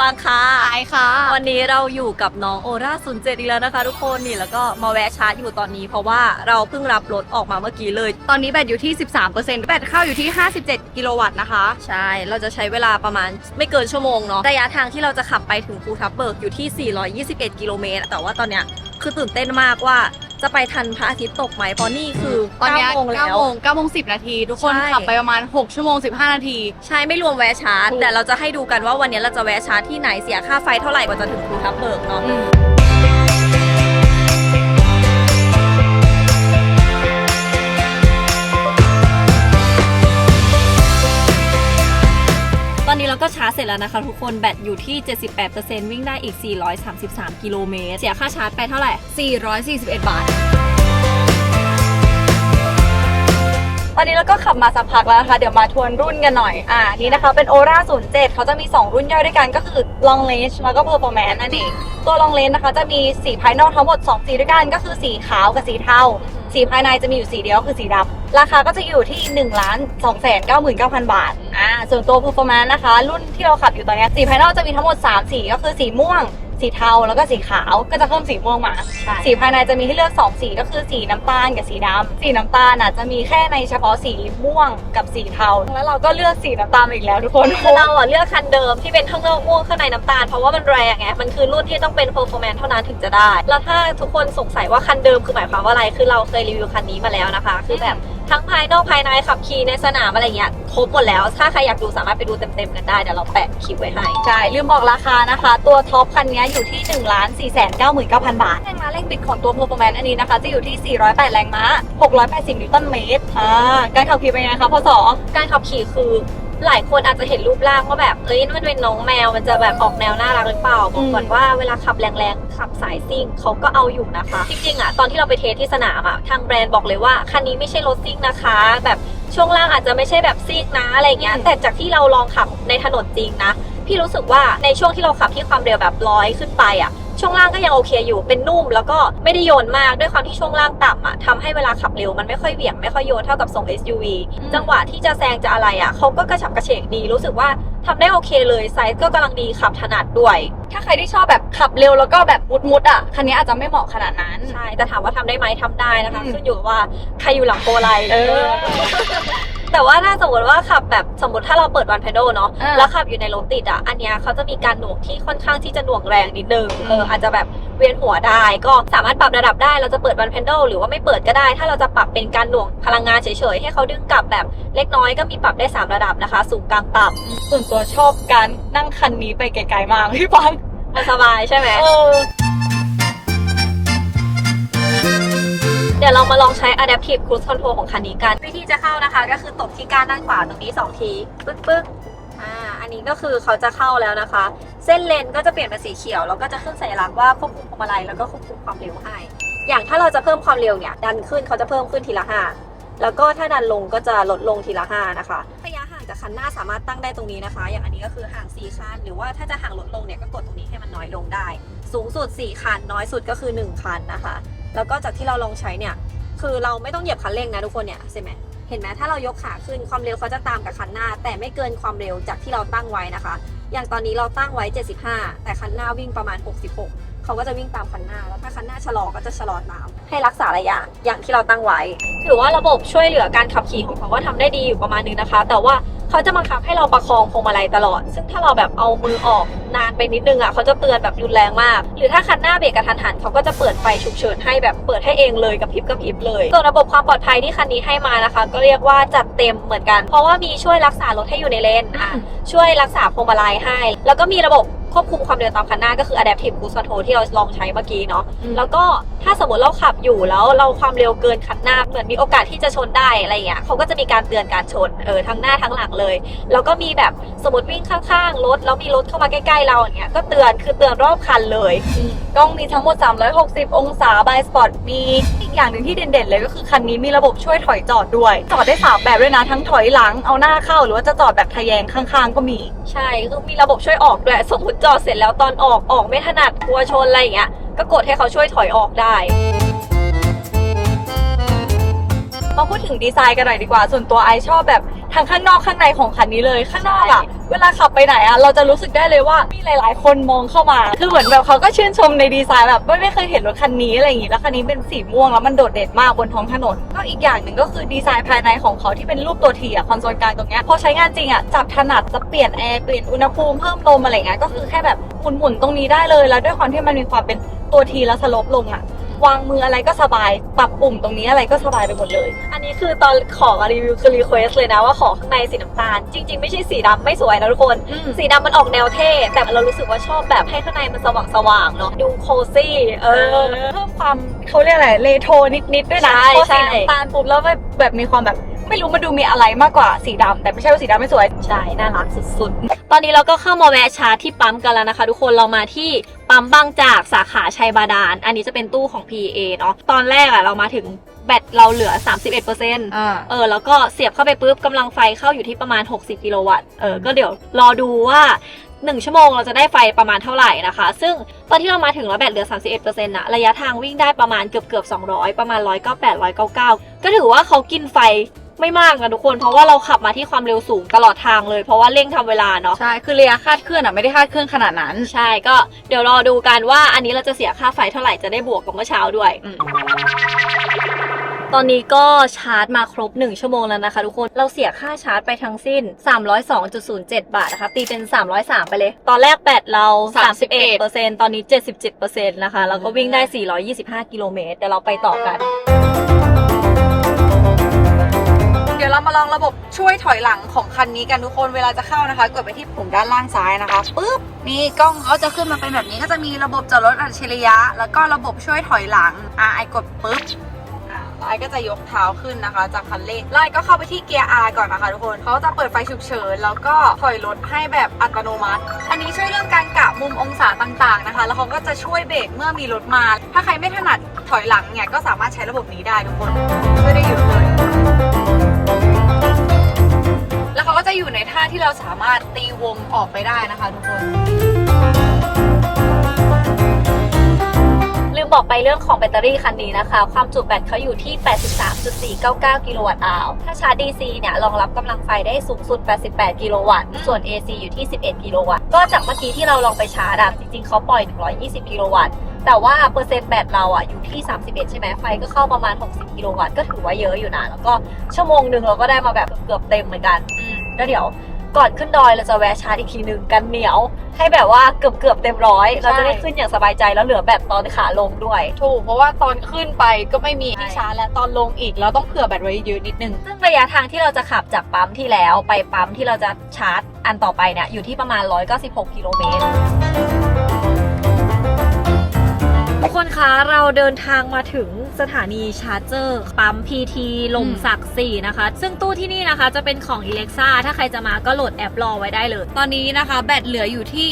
บางค่ะไอค่ะ วันนี้เราอยู่กับน้องโอราศูนย์เจ็ดอีกแล้วนะคะ ทุกคนนี่แล้วก็มาแวะชาร์จอยู่ตอนนี้ เพราะว่าเราเพิ่งรับรถออกมาเมื่อกี้เลย ตอนนี้แบตอยู่ที่ 13%แบตเข้าอยู่ที่ 57 กิโลวัตต์นะคะ ใช่ เราจะใช้เวลาประมาณไม่เกินชั่วโมงเนาะ ระยะทางที่เราจะขับไปถึงภูทับเบิกอยู่ที่ 421 กิโลเมตร แต่ว่าตอนเนี้ยคือตื่นเต้นมากว่า จะไปทันพระอาทิตย์ตกไหมเพราะนี่คือตอนเนี้ย9โมงแล้ว9โมง9โมง10นาทีทุกคนใช่ ขับไปประมาณ6ชั่วโมง15นาที ใช่ไม่รวมแวะชาร์จ ถูก แต่เราจะให้ดูกันว่าวันนี้เราจะแวะชาร์จที่ไหนเสียค่าไฟเท่าไหร่กว่าจะถึงภูทับเบิกเนาะ อืม ชาร์จเสร็จแล้วนะคะทุกคนแบตอยู่ที่ 78%วิ่งได้อีก 433 กิโลเมตร เสียค่าชาร์จไปเท่าไหร่ 441 บาทตอนนี้เราก็ขับมาสักพักแล้วนะคะ เดี๋ยวมาทวนรุ่นกันหน่อย อ่า นี่นะคะเป็น Ora 07 เขาจะมี 2 รุ่นย่อยด้วยกันก็คือ Long Range แล้วก็ Performance นั่นเอง ตัว Long Range นะคะจะมีสีภายนอกทั้งหมด 2 สีด้วยกันก็คือสีขาวกับสีเทา สีภายในจะมีอยู่สีเดียวคือสีดำราคาก็จะอยู่ที่1ล้านสองแสน99,000บาทอ่าส่วนตัว Performance นะคะ รุ่นที่เราขับอยู่ตอนนี้สีภายนอกจะมีทั้งหมด 3 สีก็คือสีม่วง สีเทาแล้วก็สีขาวก็จะเพิ่มสีม่วงมาสีภายในจะมีให้เลือก2สีก็คือสีน้ำตาลกับสีดำสีน้ำตาลอะจะมีแค่ในเฉพาะสีม่วงกับสีเทา แล้วเราก็เลือกสีน้ำตาลอีกแล้วทุกคน คือเราอะเลือกคันเดิมที่เป็นข้างนอกม่วงข้างในน้ำตาลเพราะว่ามันแรงไงมันคือรุ่นที่ต้องเป็น performance เท่านั้นถึงจะได้ แล้วถ้าทุกคนสงสัยว่าคันเดิมคือหมายความว่าอะไรคือเราเคยรีวิวคันนี้มาแล้วนะคะ คือแบบ ทั้งภายนอกภายในขับขี่ในสนามอะไรเงี้ยครบหมดแล้ว ถ้าใครอยากดูสามารถไปดูเต็มๆกันได้เดี๋ยวเราแปะคลิปไว้ให้ใช่ลืมบอกราคานะคะ ตัวท็อปคันนี้อยู่ที่1ล้าน4 9 9 0 0 0บาทแรงม้าแรงบิดของตัว performance อันนี้นะคะจะอยู่ที่ 408 แรงม้า 680 นิวตันเมตรอ่าการขับขี่เป็นไงคะพศการขับขี่คือ หลายคนอาจจะเห็นรูปร่างว่าแบบเอ้ยมันเป็นน้องแมวมันจะแบบออกแนวน่ารักหรือเปล่าบอกก่อนว่าเวลาขับแรงๆขับสายซิ่งเขาก็เอาอยู่นะคะจริงๆอะตอนที่เราไปเทสที่สนามอะทางแบรนด์บอกเลยว่าคันนี้ไม่ใช่รถซิ่งนะคะ แบบช่วงล่างอาจจะไม่ใช่แบบซิ่งนะอะไรเงี้ยอืมแต่จากที่เราลองขับในถนนจริงนะพี่รู้สึกว่าในช่วงที่เราขับที่ความเร็วแบบร้อยขึ้นไปอะ ช่วงล่างก็ยังโอเคอยู่ เป็นนุ่มแล้วก็ไม่ได้โยนมากด้วยความที่ช่วงล่างต่ำอะทำให้เวลาขับเร็วมันไม่ค่อยเหวี่ยงไม่ค่อยโยนเท่ากับทรง SUV อืมจังหวะที่จะแซงจะอะไรอะเขาก็กระฉับกระเฉงดี รู้สึกว่าทำได้โอเคเลยไซส์ก็กำลังดีขับถนัดด้วย ถ้าใครที่ชอบแบบขับเร็วแล้วก็แบบมุดมุดๆอะคันนี้อาจจะไม่เหมาะขนาดนั้น ใช่แต่ถามว่าทำได้ไหมทำได้นะคะอืมขึ้นอยู่กับว่าใครอยู่หลังโปรไลน์เออ แต่ว่าถ้าสมมติว่าขับแบบสมมติถ้าเราเปิดวันเพดเนาะอ่าแล้วขับอยู่ในรถติดอะอันเนี้ยเขาจะมีการหน่วงที่ค่อนข้างที่จะหน่วงแรงนิดนึงเอออาจจะแบบเวียนหัวได้ ก็สามารถปรับระดับได้เราจะเปิดวันเพดหรือว่าไม่เปิดก็ได้ ถ้าเราจะปรับเป็นการหน่วงพลังงานเฉยๆให้เขาดึงกลับแบบเล็กน้อยก็มีปรับได้3ระดับนะคะ สูงกลางต่ำส่วนตัวชอบการนั่งคันนี้ไปไกลๆมากพี่ปังมันสบายใช่ไหม เออ เดี๋ยวเรามาลองใช้ Adaptive Cruise Control ของคันนี้กัน วิธีจะเข้านะคะ ก็คือตบที่ก้านด้านขวาตรงนี้ 2 ที ปึ๊กปึ๊กอ่า อันนี้ก็คือเขาจะเข้าแล้วนะคะ เส้นเลนก็จะเปลี่ยนเป็นสีเขียว แล้วก็จะขึ้นสัญลักษณ์ว่าควบคุมพวงมาลัยแล้วก็ควบคุมความเร็วให้ อย่างถ้าเราจะเพิ่มความเร็วเนี่ยดันขึ้นเขาจะเพิ่มขึ้นทีละ5แล้วก็ถ้าดันลงก็จะลดลงทีละ5นะคะ ระยะห่างจากคันหน้าสามารถตั้งได้ตรงนี้นะคะ อย่างอันนี้ก็คือห่าง 4 คัน หรือว่าถ้าจะห่างลดลงเนี่ยก็กดตรงนี้ให้มันน้อยลงได้ สูงสุด 4 คัน น้อยสุดก็คือ 1 คันนะคะ แล้วก็จากที่เราลองใช้เนี่ยคือเราไม่ต้องเหยียบคันเร่งนะทุกคนเนี่ยใช่ไหมเห็นไหมถ้าเรายกขาขึ้นความเร็วเขาจะตามกับคันหน้า แต่ไม่เกินความเร็วจากที่เราตั้งไว้นะคะ อย่างตอนนี้เราตั้งไว้ 75 แต่คันหน้าวิ่งประมาณ 66 เขาก็จะวิ่งตามคันหน้า แล้วถ้าคันหน้าชะลอก็จะชะลอตาม ให้รักษาระยะอย่างที่เราตั้งไว้ ถือว่าระบบช่วยเหลือการขับขี่ของเขาว่าทำได้ดีอยู่ประมาณนึงนะคะ แต่ว่า เขาจะบังคับให้เราประคองพวงมาลัยตลอด ซึ่งถ้าเราแบบเอามือออกนานไปนิดนึงอะเขาจะเตือนแบบรุนแรงมาก หรือถ้าคันหน้าเบรกกระทันหันเขาก็จะเปิดไฟฉุกเฉินให้แบบเปิดให้เองเลยกับพริบกับพริบเลยส่วนระบบความปลอดภัยที่คันนี้ให้มานะคะ ก็เรียกว่าจัดเต็มเหมือนกัน เพราะว่ามีช่วยรักษารถให้อยู่ในเลนอะช่วยรักษาพวงมาลัยให้ แล้วก็มีระบบ ควบคุมความเร็วตามคันหน้าก็คือ adaptive cruise control ที่เราลองใช้เมื่อกี้เนาะอืมแล้วก็ถ้าสมมติเราขับอยู่แล้วเราความเร็วเกินคันหน้าเหมือนมีโอกาสที่จะชนได้อะไรอย่างเงี้ยเขาก็จะมีการเตือนการชนเออทั้งหน้าทั้งหลังเลย แล้วก็มีแบบสมมติวิ่งข้างๆรถแล้วมีรถเข้ามาใกล้ๆเราอย่างเงี้ยก็เตือนคือเตือนรอบคันเลยกล้องมีทั้งหมด 360 องศาบายสปอร์ตมีอีกอย่างหนึ่งที่เด่นๆ เลยก็คือคันนี้มีระบบช่วยถอยจอดด้วย จอดได้สามแบบด้วยนะ ทั้งถอยหลังเอาหน้าเข้าหรือว่าจะจอดแบบทะแยงข้างๆ ก็มี ใช่คือมีระบบช่วยออกด้วยสมมติจอดเสร็จแล้วตอนออกออกไม่ถนัดกลัวชนอะไรอย่างเงี้ยก็กดให้เขาช่วยถอยออกได้มาพูดถึงดีไซน์กันหน่อยดีกว่า ส่วนตัวไอชอบแบบ ทั้งข้างนอกข้างในของคันนี้เลย ข้างนอกอะเวลาขับไปไหนอะเราจะรู้สึกได้เลยว่ามีหลาย ๆ คนมองเข้ามา คือเหมือนแบบเขาก็ชื่นชมในดีไซน์แบบไม่ไม่เคยเห็นรถคันนี้อะไรอย่างงี้แล้วคันนี้เป็นสีม่วงแล้วมันโดดเด่นมากบนท้องถนนก็อีกอย่างหนึ่งก็คือดีไซน์ภายในของเขาที่เป็นรูปตัวทีอะคอนโซลกลางตรงเนี้ยพอใช้งานจริงอะจับถนัดจะเปลี่ยนแอร์เปลี่ยนอุณหภูมิเพิ่มลมอะไรเงี้ยก็คือแค่แบบหมุนๆตรงนี้ได้เลยแล้วด้วยความที่มันมีความเป็นตัวทีแล้วสลบลงอะ วางมืออะไรก็สบาย ปรับปุ่มตรงนี้อะไรก็สบายไปหมดเลย อันนี้คือตอนขอมารีวิวคือรีเควสเลยนะว่าขอข้างในสีน้ำตาล จริง ๆ ไม่ใช่สีดำไม่สวยนะทุกคน สีดำมันออกแนวเท่ แต่เรารู้สึกว่าชอบแบบให้ข้างในมันสว่างสว่างๆเนาะดูโคซี่เอเอออเพิ่มความเขาเรียกอะไรเลโทนิดๆด้วยนะใช่พอสีใช่น้ำตาลปุ๊บแล้วแบบแบบมีความแบบไม่รู้มันดูมีอะไรมากกว่าสีดำแต่ไม่ใช่ว่าสีดำไม่สวย ใช่ น่ารักสุดๆ ตอนนี้เราก็เข้ามาแวะชาร์จที่ปั๊มกันแล้วนะคะ ทุกคนเรามาที่ ปั๊มบางจากสาขาชัยบาดาล อันนี้จะเป็นตู้ของ PA เนาะ ตอนแรกอะเรามาถึงแบตเราเหลือ 31%อ่าเออ แล้วก็เสียบเข้าไปปุ๊บกำลังไฟเข้าอยู่ที่ประมาณ 60 กิโลวัตต์ เออ ก็เดี๋ยวรอดูว่า 1 ชั่วโมงเราจะได้ไฟประมาณเท่าไหร่นะคะ ซึ่งตอนที่เรามาถึงแล้วแบตเหลือ 31%นะระยะทางวิ่งได้ประมาณเกือบเกือบ200 ประมาณ 198 199 ก็ถือว่าเขากินไฟ ไม่มากนะทุกคนเพราะว่าเราขับมาที่ความเร็วสูงตลอดทางเลยเพราะว่าเร่งทำเวลาเนาะ ใช่ คือระยะคาดเคลื่อนอะไม่ได้คาดเคลื่อนขนาดนั้น ใช่ก็เดี๋ยวรอดูกันว่าอันนี้เราจะเสียค่าไฟเท่าไหร่จะได้บวกกับเมื่อเช้าด้วย อืม ตอนนี้ก็ชาร์จมาครบ 1 ชั่วโมงแล้วนะคะทุกคนเราเสียค่าชาร์จไปทั้งสิ้น 302.07 บาทนะคะ ตีเป็น 303 ไปเลย ตอนแรกแบตเรา 31%ตอนนี้ 77%นะคะ แล้วก็วิ่งได้ 425 กิโลเมตรเดี๋ยวเราไปต่อกันเดี๋ยวเรามาลองระบบช่วยถอยหลังของคันนี้กันทุกคนเวลาจะเข้านะคะ กดไปที่ปุ่มด้านล่างซ้ายนะคะปุ๊บนี่กล้องเขาจะขึ้นมาเป็นแบบนี้ก็จะมีระบบจอดรถอัจฉริยะ แล้วก็ระบบช่วยถอยหลังอะไอกดปุ๊บอะแล้วไอก็จะยกเท้าขึ้นนะคะ จากคันเร่งแล้วไอก็เข้าไปที่เกียร์ R ก่อนนะคะทุกคนเขาจะเปิดไฟฉุกเฉิน แล้วก็ถอยรถให้แบบอัตโนมัติ อันนี้ช่วยเรื่องการกะมุมองศาต่างๆนะคะ แล้วเขาก็จะช่วยเบรกเมื่อมีรถมา ถ้าใครไม่ถนัดถอยหลังเนี่ยก็สามารถใช้ระบบนี้ได้ทุกคนช่วยได้เยอะเลย แล้วเขาก็จะอยู่ในท่าที่เราสามารถตีวงออกไปได้นะคะทุกคนลืมบอกไปเรื่องของแบตเตอรี่คันนี้นะคะ ความจุแบตเขาอยู่ที่ 83.499 กิโลวัตต์อาวถ้าชาร์จ DC เนี่ยรองรับกำลังไฟได้สูงสุด 88 กิโลวัตต์ ส่วน AC อยู่ที่ 11 กิโลวัตต์ ก็จากเมื่อกี้ที่เราลองไปชาร์จอะจริงๆเขาปล่อย 120 กิโลวัตต์ แต่ว่าเปอร์เซ็นต์แบตเราอะอยู่ที่ 31 ใช่ไหมไฟก็เข้าประมาณ 60 กิโลวัตต์ก็ถือว่าเยอะอยู่นะแล้วก็ชั่วโมงหนึ่งเราก็ได้มาแบบเกือบเต็มเหมือนกันแล้วเดี๋ยวก่อนขึ้นดอยเราจะแวะชาร์จอีกทีหนึ่งกันเหนียว ให้แบบว่าเกือบเกือบๆเต็มร้อยเราจะได้ขึ้นอย่างสบายใจแล้วเหลือแบตตอนขาลงด้วย ถูก เพราะว่าตอนขึ้นไปก็ไม่มีใช่ที่ชาร์จและตอนลงอีกเราต้องเผื่อแบตไว้เยอะนิดนึง ซึ่งระยะทางที่เราจะขับจากปั๊มที่แล้วไปปั๊มที่เราจะชาร์จอันต่อไปเนี่ยอยู่ที่ประมาณ 196 กิโลเมตร เราเดินทางมาถึงสถานีชาร์จเจอร์ปั๊ม PT ลมศักดิ์สีนะคะ ซึ่งตู้ที่นี่นะคะจะเป็นของ Alexa ถ้าใครจะมาก็โหลดแอปรอไว้ได้เลย ตอนนี้นะคะแบตเหลืออยู่ที่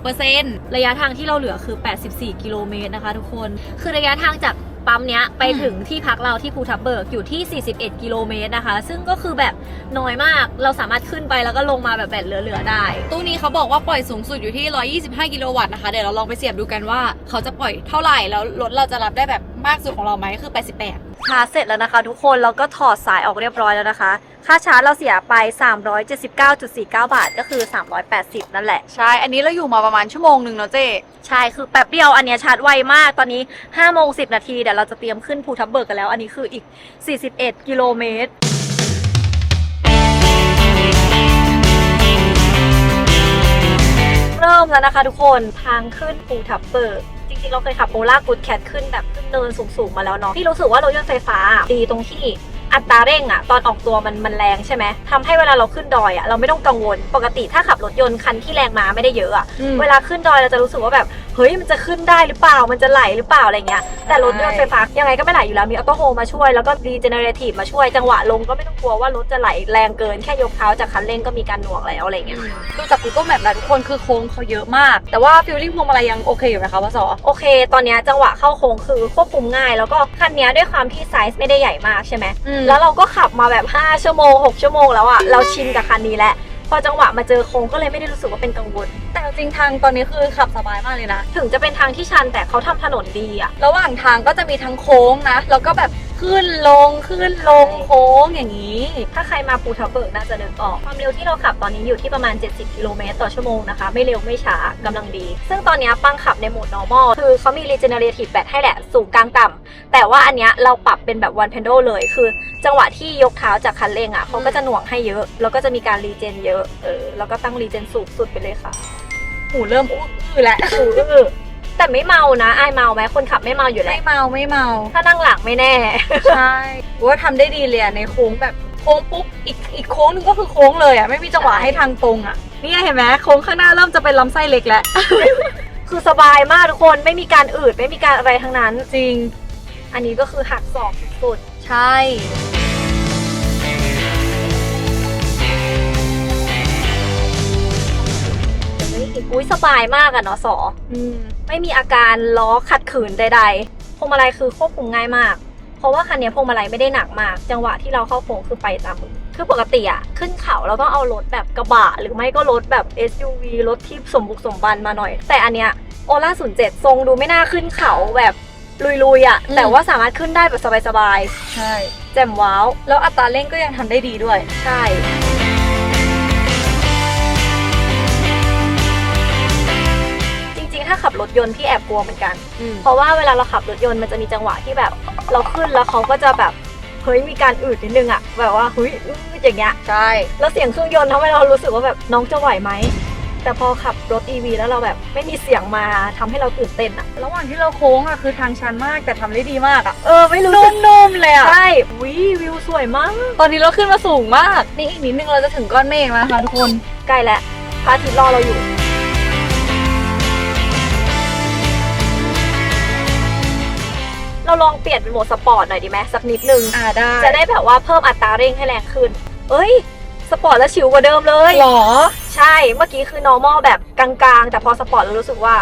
16%ระยะทางที่เราเหลือคือ 84 กิโลเมตรนะคะทุกคน คือระยะทางจาก ปั๊มเนี้ยไปอืมถึงที่พักเราที่ภูทับเบิกอยู่ที่ 41 กิโลเมตรนะคะ ซึ่งก็คือแบบน้อยมากเราสามารถขึ้นไปแล้วก็ลงมาแบบแบตเหลือๆได้ ตู้นี้เขาบอกว่าปล่อยสูงสุดอยู่ที่ 125 กิโลวัตต์นะคะ เดี๋ยวเราลองไปเสียบดูกันว่าเขาจะปล่อยเท่าไหร่แล้วรถเราจะรับได้แบบมากสุดของเราไหมคือ 88ชาร์จเสร็จแล้วนะคะ ทุกคนแล้วก็ถอดสายออกเรียบร้อยแล้วนะคะ ค่าชาร์จเราเสียไป 379.49 บาทก็คือ 380 นั่นแหละ ใช่ อันนี้เราอยู่มาประมาณชั่วโมงหนึ่งเนาะเจ๊ใช่ คือแป๊บเดียวอันเนี้ยชาร์จไวมาก ตอนนี้5โมง10 นาที เดี๋ยวเราจะเตรียมขึ้นภูทับเบิกกันแล้ว อันนี้คืออีก 41 กิโลเมตร เริ่มแล้วนะคะทุกคนทางขึ้นภูทับเบิกจริงๆ เราเคยขับโอล่ากูดแคทขึ้นแบบขึ้นเนินสูงๆ มาแล้วเนาะที่รู้สึกว่ารถยนต์ไฟฟ้าดีตรงที่ อัตราเร่งอะตอนออกตัวมันมันแรงใช่ไหมทำให้เวลาเราขึ้นดอยอะเราไม่ต้องกังวล ปกติถ้าขับรถยนต์คันที่แรงมาไม่ได้เยอะอะเวลาขึ้นดอยเราจะรู้สึกว่าแบบเฮ้ยมันจะขึ้นได้หรือเปล่ามันจะไหลหรือเปล่าอะไรเงี้ยแต่รถยนต์ไฟฟ้ายังไงก็ไม่ไหลอยู่แล้วมีออโต้โฮมาช่วยแล้วก็รีเจเนเรทีฟมาช่วยจังหวะลงก็ไม่ต้องกลัวว่ารถจะไหลแรงเกินแค่ยกเท้าจากคันเร่งก็มีการหน่วงแล้วอะไรเงี้ย ดูจาก Google Map แล้วทุกคนคือโค้งเขาเยอะมาก แต่ว่าฟิลลิ่งพวงมาลัยยังโอเคอยู่ไหมคะพ่อสอโอเค ตอนเนี้ยจังหวะเข้าโค้งคือควบคุมง่าย แล้วก็คันเนี้ยด้วยความที่ไซส์ไม่ได้ใหญ่มากใช่ไหมแล้แล้ววเราก็ขับมาแบบ 5 ชั่วโมง 6 ชั่วโมงแล้วอะเราชินกับคันนี้แล้วพอจังหวะมาเจอโค้งก็เลยไม่ได้รู้สึกว่าเป็นกังวล แต่จริงๆทางตอนนี้คือขับสบายมากเลยนะ ถึงจะเป็นทางที่ชันแต่เขาทำถนนดีอะระหว่างทางก็จะมีทั้งโค้งนะ แล้วก็แบบ ขึ้นลงขึ้นลงโค้งอย่างนี้ ถ้าใครมาภูทับเบิกน่าจะนึกออก ความเร็วที่เราขับตอนนี้อยู่ที่ประมาณ 70 กิโลเมตรต่อชั่วโมงนะคะ ไม่เร็วไม่ช้ากำลังดี ซึ่งตอนนี้ปังขับในโหมด normal คือเขามี regenerative bat ให้แหละ สูงกลางต่ำแต่ว่าอันเนี้ยเราปรับเป็นแบบ one pedal เลย คือจังหวะที่ยกเท้าจากคันเร่งอะเขาก็จะหน่วงให้เยอะ แล้วก็จะมีการ regen เยอะเออแล้วก็ตั้ง regen สูงสุดไปเลยค่ะหูเริ่มอื้อแล้วอืออื้อ แต่ไม่เมานะอายเมาไหมคนขับไม่เมาอยู่แล้ไม่วเมาไม่เมา ถ้านั่งหลังไม่แน่ ใช่ว่าทำได้ดีเลยอะในโค้งแบบโค้งปุ๊บอีกอีกโค้งหนึงก็คือโค้งเลยอะไม่มีจังหวะใช่ ให้ทางตรงอะนี่เห็นไหมโค้งข้างหน้าเริ่มจะเป็นลำไส้เล็กแล้ว คือสบายมากทุกคนไม่มีการอืดไม่มีการอะไรทั้งนั้น จริงอันนี้ก็คือหักศอกสุดใช่ ๆเฮ้ยอุ้ยสบายมากอะเนาะสออืม ไม่มีอาการล้อขัดขืนใดๆพวงมาลัยคือควบคุมง่ายมาก เพราะว่าคันนี้พวงมาลัยไม่ได้หนักมาก จังหวะที่เราเข้าโค้งคือไปตามมือคือปกติอะขึ้นเขาเราต้องเอารถแบบกระบะ หรือไม่ก็รถแบบ SUV รถที่สมบุกสมบันมาหน่อย แต่อันเนี้ยโอล่า07ทรงดูไม่น่าขึ้นเขาแบบลุยๆอะแต่ว่าสามารถขึ้นได้แบบสบายใช่ๆแจ่มว้าว แล้วอัตราเร่งก็ยังทำได้ดีด้วย ใช่ ถ้าขับรถยนต์พี่แอบกลัวเหมือนกันอืมเพราะว่าเวลาเราขับรถยนต์มันจะมีจังหวะที่แบบ เราขึ้นแล้วเขาก็จะแบบเฮ้ยมีการอืดนิดนึงอะแบบว่าเฮ้ยอืดอย่างเงี้ยใช่ แล้วเสียงเครื่องยนต์ทำให้เรารู้สึกว่าแบบน้องจะไหวไหมแต่พอขับรถ EV แล้วเราแบบไม่มีเสียงมาทำให้เราตื่นเต้นอะระหว่างที่เราโค้งอะคือทางชันมากแต่ทำได้ดีมากอะเออไม่รู้นุ่มๆเลยอะใช่วิวิวสวยมาก ตอนนี้เราขึ้นมาสูงมาก นี่อีกนิดนึงเราจะถึงก้อนเมฆแล้วนะคะทุกคนใกล้แล้วพระอาทิตย์รอเราอยู่ เราลองเปลี่ยนเป็นโหมดสปอร์ตหน่อยดีไหมสักนิดนึง อ่าได้จะได้แบบว่าเพิ่มอัตราเร่งให้แรงขึ้น เอ้ย สปอร์ตแล้วชิวกว่าเดิมเลย หรอ ใช่ เมื่อกี้คือ normal แบบกลางๆ แต่พอสปอร์ตเรารู้สึกว่า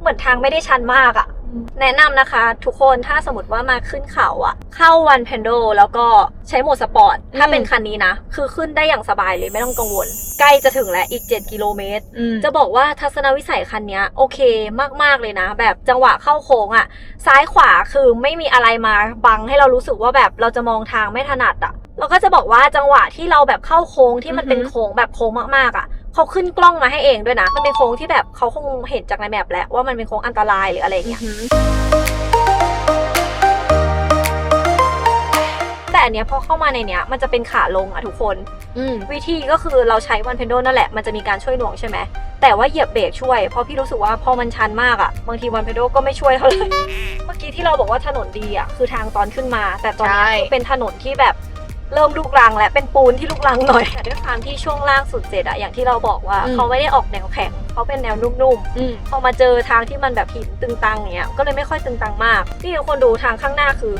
เหมือนทางไม่ได้ชันมากอะอืม แนะนำนะคะ ทุกคนถ้าสมมติว่ามาขึ้นเขาอะเข้าวันเพนโดแล้วก็ใช้โหมดสปอร์ต ถ้าเป็นคันนี้นะ คือขึ้นได้อย่างสบายเลยไม่ต้องกังวล ใกล้จะถึงแล้วอีก 7 กิโลเมตรอืมจะบอกว่าทัศนวิสัยคันเนี้ยโอเคมาก ๆ เลยนะ แบบจังหวะเข้าโค้งอะ่ะซ้ายขวาคือไม่มีอะไรมาบังให้เรารู้สึกว่าแบบเราจะมองทางไม่ถนัดอะ่ะแล้วก็จะบอกว่าจังหวะที่เราแบบเข้าโค้งที่มันเป็นโค้งแบบโค้งมากๆอะ่ะ เขาขึ้นกล้องมาให้เองด้วยนะ มันเป็นโค้งที่แบบเขาคงเห็นจากในแมปแล้วว่ามันเป็นโค้งอันตรายหรืออะไรอย่างเงี้ยแต่อันเนี้ยพอเข้ามาในเนี้ยมันจะเป็นขาลงอะทุกคน อืมวิธีก็คือเราใช้วันเพนโดนั่นแหละ มันจะมีการช่วยหน่วงใช่ไหมแต่ว่าเหยียบเบรกช่วย เพราะพี่รู้สึกว่าพอมันชันมากอะบางทีวันเพนโดก็ไม่ช่วยเท่าไหร่ เมื่อกี้ที่เราบอกว่าถนนดีอะคือทางตอนขึ้นมา แต่ตอนนี้ใช่คือเป็นถนนที่แบบ เริ่มลูกรังและเป็นปูนที่ลูกรังหน่อยแต่ด้วยความที่ช่วงล่างสุดเจ็ดอะอย่างที่เราบอกว่าเขาไม่ได้ออกแนวแข็งเขาเป็นแนวนุ่มๆอืมพอมาเจอทางที่มันแบบหินตึงตังอย่างเงี้ยก็เลยไม่ค่อยตึงตังมาก ที่ทุกคนดูทางข้างหน้าคือ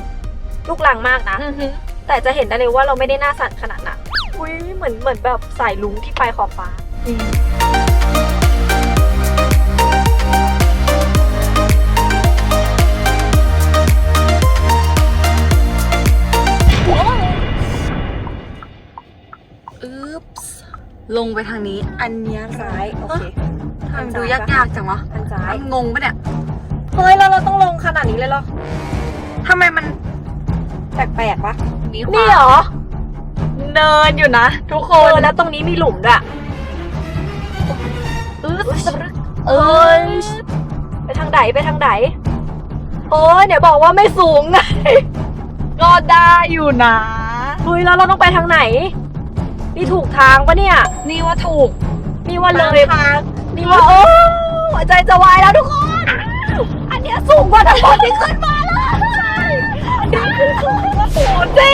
ลูกลังมากนะอือหือแต่จะเห็นได้เลยว่าเราไม่ได้หน้าสั่นขนาดนั้นอุ้ยเหมือนเหมือนแบบสายลุงที่ไปขอบฟ้า อืม ลงไปทางนี้ อันเนี้ยซ้ายโอเคทำไมมันดูยากๆจังวะทางซ้ายมันงงปะเนี่ยเฮ้ยแล้วเราต้องลงขนาดนี้เลยเหรอทำไมมันแปลกๆปะมีนี่เหรอ เนินอยู่นะ ทุกคเอนอแล้วตรงนี้มีหลุมด้วยอึ๊บเอ้ยไปทางไหนไปทางไหนโอ้ยเดี๋ยวบอกว่าไม่สูงไงก็ได้อยู่นะเฮ้ยแล้วเราต้องไปทางไหน นี่ถูกทางปะเนี่ย นี่ว่าถูกนี่ว่าเลยทางนี่ว่าโอ้หัวใจจะวายแล้วทุกคน อันเนี้ยสูงกว่าทั้งหมดที่ขึ้นมาเลยใช่อันนี้คือสูงกว่าโอ้เจ๊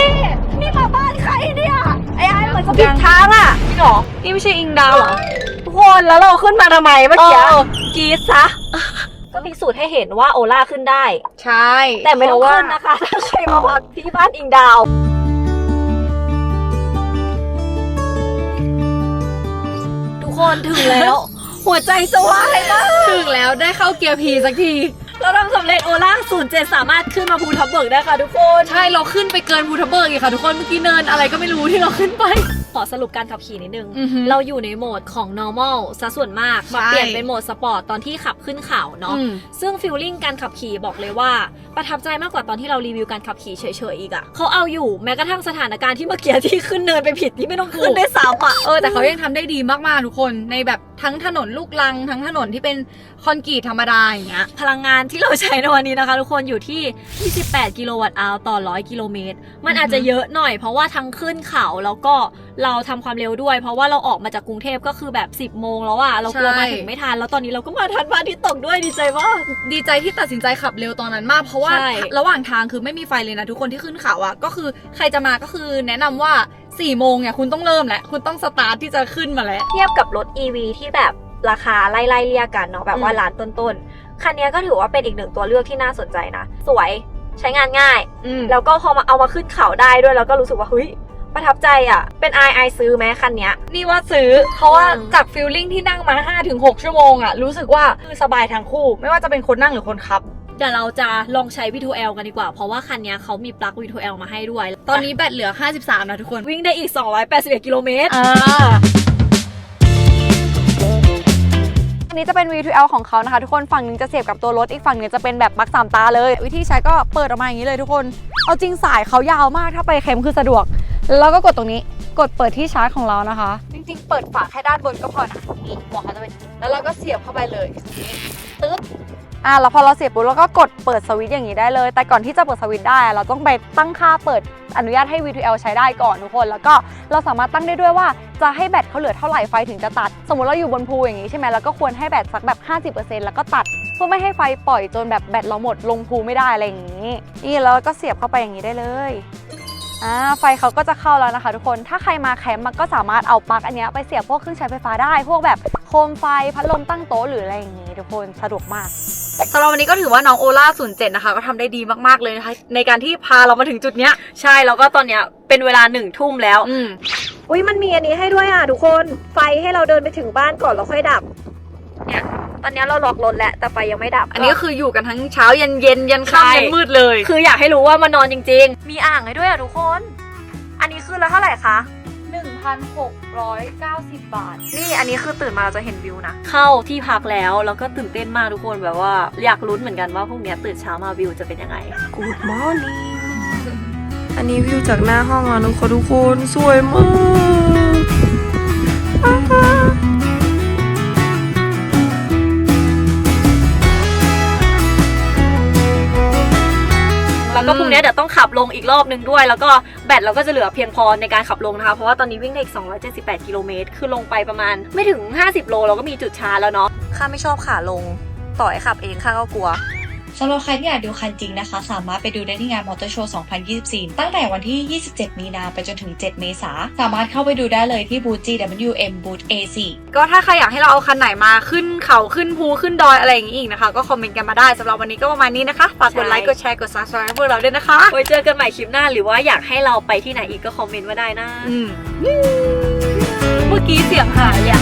นี่มาบ้านใครเนี่ยไอ้ไอ้เหมือนจะผิดทางอะพี่หรอนี่ไม่ใช่อิงดาวเหรอทุกคนแล้วเราขึ้นมาทำไมเมื่อกี้เออกรีดซะก็พิสูจน์ให้เห็นว่าโอล่าขึ้นได้ ใช่ แต่ไม่ต้องเพราะว่าขึ้นนะคะถ้าใครมาพักที่บ้านอิงดาว คนถึงแล้ว หัวใจจะวายมากถึงแล้วได้เข้าเกียร์พีสักที เราทำสำเร็จโอล่า07 สามารถขึ้นมาภูทับเบิกได้ค่ะทุกคน ใช่ เราขึ้นไปเกินภูทับเบิกอีกค่ะทุกคน เมื่อกี้เนินอะไรก็ไม่รู้ที่เราขึ้นไป ขอสรุปการขับขี่นิดนึง อือฮึเราอยู่ในโหมดของ normal ซะส่วนมากมาใช่ เปลี่ยนเป็นโหมดสปอร์ตตอนที่ขับขึ้นเขาเนาะ อืม ซึ่งฟิลลิ่งการขับขี่บอกเลยว่า ประทับใจมากกว่าตอนที่เรารีวิวการขับขี่เฉยๆอีกอะเขาเอาอยู่แม้กระทั่งสถานการณ์ที่เมื่อกี้ที่ขึ้นเนินไปผิดที่ไม่ต้องขึ้นได้วยซ้ำอะเออแต่เขายังทำได้ดีมากๆทุกคนในแบบทั้งถนนลูกลัง ทั้งถนนที่เป็นคอนกรีตธรรมดาอย่างเงี้ย พลังงานที่เราใช้ในวันนี้นะคะ ทุกคนอยู่ที่ 28 กิโลวัตต์อาวต่อ 100 กิโลเมตร มันอาจจะเยอะหน่อยเพราะว่าทั้งขึ้นเขาแล้วก็เราทำความเร็วด้วย เพราะว่าเราออกมาจากกรุงเทพก็คือแบบ 10โมงแล้วอะเรากลัวใช่มาถึงไม่ทัน แล้วตอนนี้เราก็มาทันพระอาทิตย์ตกด้วยดีใจมากดีใจที่ตัดสินใจขับเร็วตอนนั้นมาก เพราะว่าใช่ระหว่างทางคือไม่มีไฟเลยนะทุกคนที่ขึ้นเขาอะก็คือใครจะมาก็คือแนะนำว่า4ี่โมงเนี่ยคุณต้องเริ่มแล้วคุณต้องสตาร์ทที่จะขึ้นมาแล้ว เทียบกับรถ EV ที่แบบราคาไล่ๆเรียกกันเนาะแบบว่าอืมล้านต้นๆคันนี้ก็ถือว่าเป็นอีกหนึ่งตัวเลือกที่น่าสนใจนะ สวยใช้งานง่ายอืมแล้วก็พอมาเอามาขึ้นเขาได้ด้วยแล้วก็รู้สึกว่าเฮ้ย ประทับใจอะ เป็นไอไอซื้อไหมคันเนี้ย นี่ว่าซื้อ เพราะว่าอืมจากฟิลลิ่งที่นั่งมา 5-6 ชั่วโมงอะรู้สึกว่าคือสบายทั้งคู่ ไม่ว่าจะเป็นคนนั่งหรือคนขับเดี๋ยวเราจะลองใช้ V2L กันดีกว่า เพราะว่าคันเนี้ยเขามีปลั๊ก V2L มาให้ด้วย ตอนนี้แบตเหลือ 53 นะทุกคน วิ่งได้อีก 281 กิโลเมตรอ่าอันนี้จะเป็น V2L ของเขานะคะ ทุกคนฝั่งหนึงจะเสียบกับตัวรถ อีกฝั่งหนึงจะเป็นแบบปลั๊กสามตาเลย วิธีใช้ก็เปิดออกมาอย่างนี้เลยทุกคน เอาจริงสายเขายาวมากถ้าไปเข็มคือสะดวก แล้วก็กดตรงนี้กดเปิดที่ชาร์จของเรานะคะ จริงๆ เปิดฝาแค่ด้านบนก็พอนะนี่หัวเขาจะเป็นแล้วเราก็เสียบเข้าไปเลยตึ๊บอะแล้วพอเราเสียบปุ๊บเราก็กดเปิดสวิตช์อย่างนี้ได้เลย แต่ก่อนที่จะเปิดสวิตช์ได้อะเราต้องไปตั้งค่าเปิดอนุญาตให้ V2L ใช้ได้ก่อนทุกคน แล้วก็เราสามารถตั้งได้ด้วยว่าจะให้แบตเขาเหลือเท่าไหร่ไฟถึงจะตัด สมมติเราอยู่บนภูอย่างนี้ใช่ไหมแล้วก็ควรให้แบตสักแบบ 50%แล้วก็ตัดเพื่อไม่ให้ไฟปล่อยจนแบบแบตเราหมดลงภูไม่ได้อะไรอย่างนี้ นี่แล้วก็เสียบเข้าไปอย่างนี้ได้เลย อ่าไฟเขาก็จะเข้าแล้วนะคะ ทุกคน ถ้าใครมาแคมป์มันก็สามารถเอาปลั๊กอันเนี้ยไปเสียบพวกเครื่องใช้ไฟฟ้าได้ พวกแบบโคมไฟพัดลมตั้งโต๊ะหรืออะไรอย่างนี้ ทุกคนสะดวกมากสำหรับวันนี้ก็ถือว่าน้องโอล่า07นะคะ ก็ทำได้ดีมากๆเลยนะคะ ในการที่พาเรามาถึงจุดเนี้ย ใช่แล้วก็ตอนเนี้ยเป็นเวลาหนึ่งทุ่มแล้ว อืมอุ้ยมันมีอันนี้ให้ด้วยอะทุกคนไฟให้เราเดินไปถึงบ้านก่อนแล้วค่อยดับ เนี่ยตอนเนี้ยเราล็อกรถแล้วแต่ไฟยังไม่ดับ อันนี้ก็คืออยู่กันทั้งเช้าเย็นเย็นยันค่ำยันมืดเลย คืออยากให้รู้ว่ามานอนจริง ๆ มีอ่างให้ด้วยอะทุกคน อันนี้คือละเท่าไหร่คะ1,690 บาท นี่อันนี้คือตื่นมาเราจะเห็นวิวนะ เข้าที่พักแล้ว แล้วก็ตื่นเต้นมากทุกคนแบบว่า อยากลุ้นเหมือนกันว่าพรุ่งนี้ตื่นเช้ามาวิวจะเป็นยังไง Good morning อันนี้วิวจากหน้าห้องอะนะคะทุกคนสวยมาก แล้วก็พรุ่งนี้เดี๋ยวต้องขับลงอีกรอบนึงด้วย แล้วก็แบตเราก็จะเหลือเพียงพอในการขับลงนะคะเพราะว่าตอนนี้วิ่งได้อีก 278 กิโลเมตรคือลงไปประมาณไม่ถึง 50 โลเราก็มีจุดชาร์จแล้วเนาะข้าไม่ชอบขาลงต่อยขับเองข้าก็กลัว สำหรับใครที่อยากดูคันจริงนะคะ สามารถไปดูได้ที่งานมอเตอร์โชว์ 2024 ตั้งแต่วันที่ 27 มีนาไปจนถึง 7 เมษาสามารถเข้าไปดูได้เลยที่บูธ GWM บูธ A4 ก็ถ้าใครอยากให้เราเอาคันไหนมาขึ้นเขาขึ้นภูขึ้นดอยอะไรอย่างนี้อีกนะคะ ก็คอมเมนต์กันมาได้สำหรับวันนี้ก็ประมาณนี้นะคะฝากกดไลค์ใช่กดแชร์กด subscribe ให้พวกเราด้วยนะคะไว้เจอกันใหม่คลิปหน้าหรือว่าอยากให้เราไปที่ไหนอีกก็คอมเมนต์มาได้นะอืมเมื่อกี้เสียงหายอะ